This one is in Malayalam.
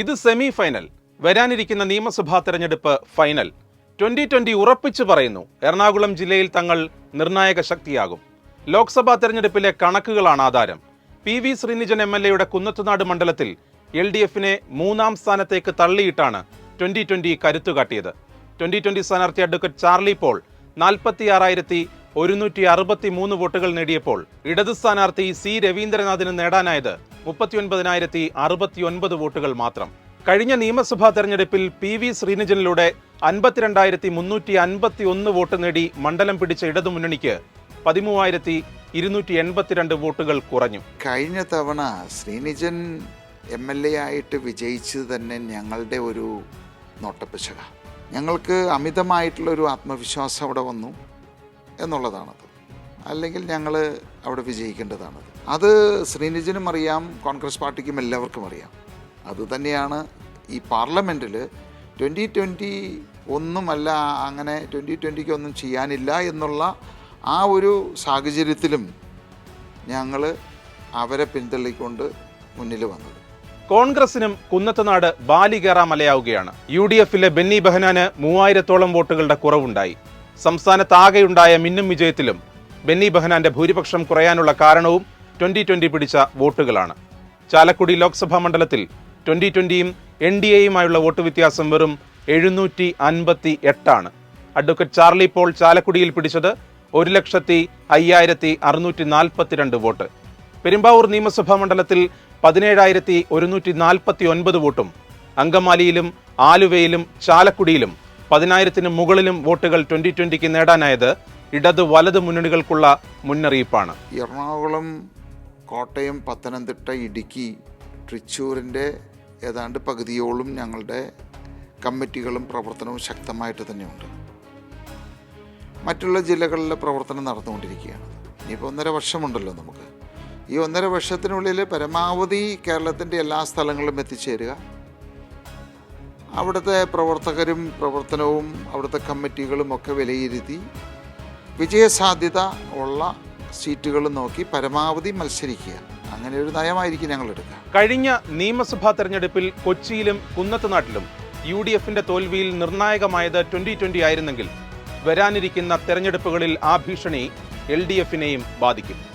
ഇത് സെമി ഫൈനൽ വരാനിരിക്കുന്ന നിയമസഭാ തെരഞ്ഞെടുപ്പ് ഫൈനൽ ട്വന്റി ട്വന്റി ഉറപ്പിച്ചു പറയുന്നു എറണാകുളം ജില്ലയിൽ തങ്ങൾ നിർണായക ശക്തിയാകും. ലോക്സഭാ തെരഞ്ഞെടുപ്പിലെ കണക്കുകളാണ് ആധാരം. P V Sreenijan M L എയുടെ കുന്നത്തുനാട് മണ്ഡലത്തിൽ എൽ ഡി എഫിനെ മൂന്നാം സ്ഥാനത്തേക്ക് തള്ളിയിട്ടാണ് ട്വന്റി ട്വന്റി കരുത്തുകാട്ടിയത്. ട്വന്റി ട്വന്റി സ്ഥാനാർത്ഥി അഡ്വക്കേറ്റ് ചാർലി പോൾ നാൽപ്പത്തിയാറായിരത്തി ഒരുന്നൂറ്റി അറുപത്തി മൂന്ന് വോട്ടുകൾ നേടിയപ്പോൾ ഇടത് സ്ഥാനാർത്ഥി സി രവീന്ദ്രനാഥിന് നേടാനായത് മുപ്പത്തിയൊൻപതിനായിരത്തി അറുപത്തിയൊൻപത് വോട്ടുകൾ മാത്രം. കഴിഞ്ഞ നിയമസഭാ തെരഞ്ഞെടുപ്പിൽ പി വി ശ്രീനിജനിലൂടെ അൻപത്തിരണ്ടായിരത്തി മുന്നൂറ്റി അൻപത്തി ഒന്ന് വോട്ട് നേടി മണ്ഡലം പിടിച്ച ഇടതുമുന്നണിക്ക് പതിമൂവായിരത്തി ഇരുന്നൂറ്റി എൺപത്തിരണ്ട് വോട്ടുകൾ കുറഞ്ഞു. കഴിഞ്ഞ തവണ ശ്രീനിജൻ എം എൽ എ ആയിട്ട് വിജയിച്ചത് തന്നെ ഞങ്ങളുടെ ഒരു നോട്ടപ്പിശക. ഞങ്ങൾക്ക് അമിതമായിട്ടുള്ള ഒരു ആത്മവിശ്വാസം അവിടെ വന്നു എന്നുള്ളതാണത്. അല്ലെങ്കിൽ ഞങ്ങൾ അവിടെ വിജയിക്കേണ്ടതാണ്. അത് ശ്രീനിജനും അറിയാം കോൺഗ്രസ് പാർട്ടിക്കും എല്ലാവർക്കും അറിയാം. അതുതന്നെയാണ് ഈ പാർലമെന്റിൽ ട്വന്റി ട്വന്റി ഒന്നുമല്ല അങ്ങനെ ട്വന്റി ട്വന്റിക്ക് ഒന്നും ചെയ്യാനില്ല എന്നുള്ള ആ ഒരു സാഹചര്യത്തിലും ഞങ്ങൾ അവരെ പിന്തള്ളിക്കൊണ്ട് മുന്നിൽ വന്നത്. കോൺഗ്രസിനും കുന്നത്തുനാട് ബാലികേറാ മലയാവുകയാണ് യു ഡി എഫിലെ ബെന്നി ബെഹനാന് മൂവായിരത്തോളം വോട്ടുകളുടെ കുറവുണ്ടായി. സംസ്ഥാനത്താകെയുണ്ടായ മിന്നും വിജയത്തിലും ബെന്നി ബെഹനാന്റെ ഭൂരിപക്ഷം കുറയാനുള്ള കാരണവും ട്വന്റി ട്വന്റി പിടിച്ച വോട്ടുകളാണ്. ചാലക്കുടി ലോക്സഭാ മണ്ഡലത്തിൽ ട്വന്റി ട്വന്റിയും എൻ ഡി എയുമായുള്ള വോട്ട് വ്യത്യാസം വെറും എഴുന്നൂറ്റി അൻപത്തി എട്ടാണ് അഡ്വക്കേറ്റ് ചാർലി പോൾ ചാലക്കുടിയിൽ പിടിച്ചത് ഒരു ലക്ഷത്തി അയ്യായിരത്തി അറുന്നൂറ്റി നാൽപ്പത്തിരണ്ട് വോട്ട്. പെരുമ്പാവൂർ നിയമസഭാ മണ്ഡലത്തിൽ പതിനേഴായിരത്തി ഒരുന്നൂറ്റി നാൽപ്പത്തി ഒൻപത് വോട്ടും അങ്കമാലിയിലും ആലുവയിലും ചാലക്കുടിയിലും പതിനായിരത്തിന് മുകളിലും വോട്ടുകൾ ട്വന്റി ട്വന്റിക്ക് നേടാനായത് ഇടത് വലത് മുന്നണികൾക്കുള്ള മുന്നറിയിപ്പാണ്. എറണാകുളം കോട്ടയം പത്തനംതിട്ട ഇടുക്കി തൃശ്ശൂരിന്റെ ഏതാണ്ട് പകുതിയോളം ഞങ്ങളുടെ കമ്മിറ്റികളും പ്രവർത്തനവും ശക്തമായിട്ട് തന്നെയുണ്ട്. മറ്റുള്ള ജില്ലകളിലെ പ്രവർത്തനം നടന്നുകൊണ്ടിരിക്കുകയാണ്. ഇനിയിപ്പോൾ ഒന്നര വർഷമുണ്ടല്ലോ നമുക്ക്. ഈ ഒന്നര വർഷത്തിനുള്ളിൽ പരമാവധി കേരളത്തിന്റെ എല്ലാ സ്ഥലങ്ങളിലും എത്തിച്ചേരുക. അവിടുത്തെ പ്രവർത്തകരും പ്രവർത്തനവും അവിടുത്തെ കമ്മിറ്റികളും ഒക്കെ വിലയിരുത്തി വിജയസാധ്യത ഉള്ള സീറ്റുകൾ നോക്കി പരമാവധി മത്സരിക്കുക. അങ്ങനെ ഒരു നയമായിരിക്കും ഞങ്ങൾ എടുക്കുക. കഴിഞ്ഞ നിയമസഭാ തെരഞ്ഞെടുപ്പിൽ കൊച്ചിയിലും കുന്നത്തുനാട്ടിലും യു ഡി എഫിന്റെ തോൽവിയിൽ നിർണായകമായത് ട്വന്റി ട്വന്റി ആയിരുന്നെങ്കിൽ വരാനിരിക്കുന്ന തെരഞ്ഞെടുപ്പുകളിൽ ആ ഭീഷണി എൽ ഡി എഫിനെയും ബാധിക്കും.